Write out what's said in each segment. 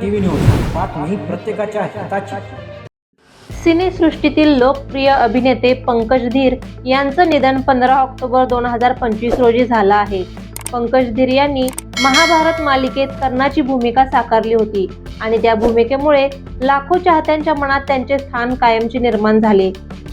TV news बातमी प्रत्येकाच्या हिताची. सिनेसृष्टीतील लोकप्रिय अभिनेते पंकज धीर यांचं निधन पंधरा ऑक्टोबर दोन हजार पंचवीस रोजी झालं आहे. पंकज धीर यांनी महाभारत मालिकेत कर्णाची भूमिका साकारली होती आणि त्या भूमिकेमुळे लाखो चाहत्यांच्या मनात त्यांचे स्थान कायमचे निर्माण झाले.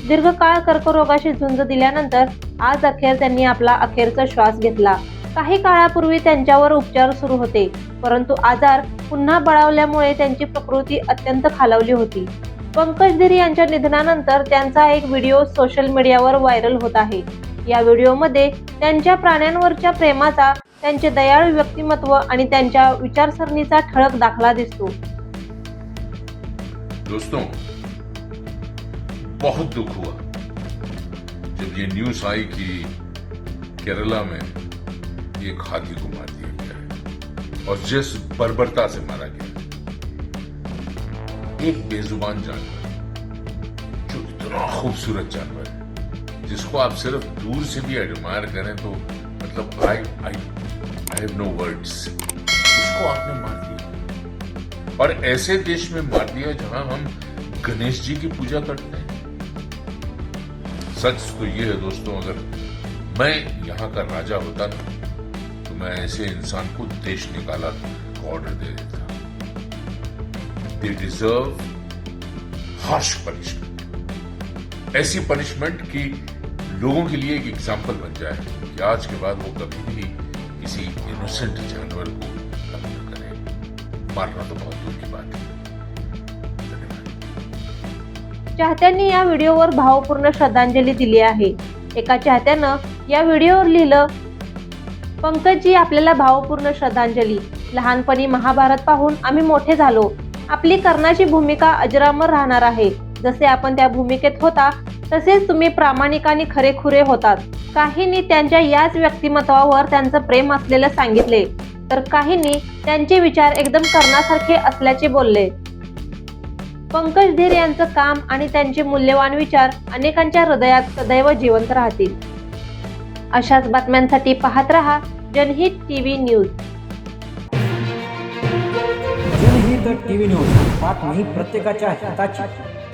दीर्घकाळ कर्करोगाशी झुंज दिल्यानंतर आज अखेर त्यांनी आपला अखेरचा श्वास घेतला. काही काळापूर्वी त्यांच्यावर उपचार सुरू होते परंतु आजार पुन्हा बळावल्यामुळे त्यांची प्रकृती अत्यंत खालावली होती. पंकज धीर यांच्या निधनानंतर त्यांचा एक व्हिडिओ सोशल मीडियावर व्हायरल होत आहे. या व्हिडिओमध्ये त्यांच्या प्राण्यांवरच्या प्रेमाचा त्यांचे दयाळू व्यक्तिमत्व आणि त्यांच्या विचारसरणीचा ठळक दाखला दिसतो. दोस्तों बहुत दुख हुआ। जब ये न्यूज आई कि केरला में एक हाथी को मार दिया गया है और जिस बर्बरता से मारा गया। एक बेजुबान जानवर, जो इतना खूबसूरत जानवर है, जिसको आप सिर्फ़ दूर से भी एडमायर करें तो मतलब I I I have no words उसको आपने मार दिया। और ऐसे देश में मार दिया जहाँ हम गणेश जी की पूजा करते हैं। सच तो ये है दोस्तों, अगर मैं यहाँ का राजा होता ना मैं ऐसे इंसान को देश निकाला का ऑर्डर दे देता। दे डिजर्व हार्श पनिशमेंट ऐसी पनिशमेंट कि लोगों के लिए एक एग्जाम्पल बन जाए कि आज के बाद वो कभी भी किसी इनोसेंट जानवर को कत्ल करें। मारना तो बहुत दूर की बात है। चाहत्यांनी या व्हिडिओवर भावपूर्ण श्रद्धांजली दिली आहे. एका चाहत्यानं या व्हिडिओवर लिहिलं पंकजजी आपल्याला भावपूर्ण श्रद्धांजली. लहानपणी महाभारत पाहून आम्ही मोठे झालो. आपली कर्णाची भूमिका अजरामर राहणार आहे. जसे आपण त्या भूमिकेत होता तसेच तुम्ही प्रामाणिक आणि खरेखुरे होतात. काहींनी त्यांच्या याच व्यक्तिमत्वावर त्यांचं प्रेम असलेलं सांगितले तर काहींनी त्यांचे विचार एकदम कर्णासारखे असल्याचे बोलले. पंकज धीर यांचं काम आणि त्यांचे मूल्यवान विचार अनेकांच्या हृदयात सदैव जिवंत राहतील. अशाच बातम्यांसाठी पाहत रहा Janhit TV news. Janhit TV news बातमी प्रत्येकाच्या हिताची.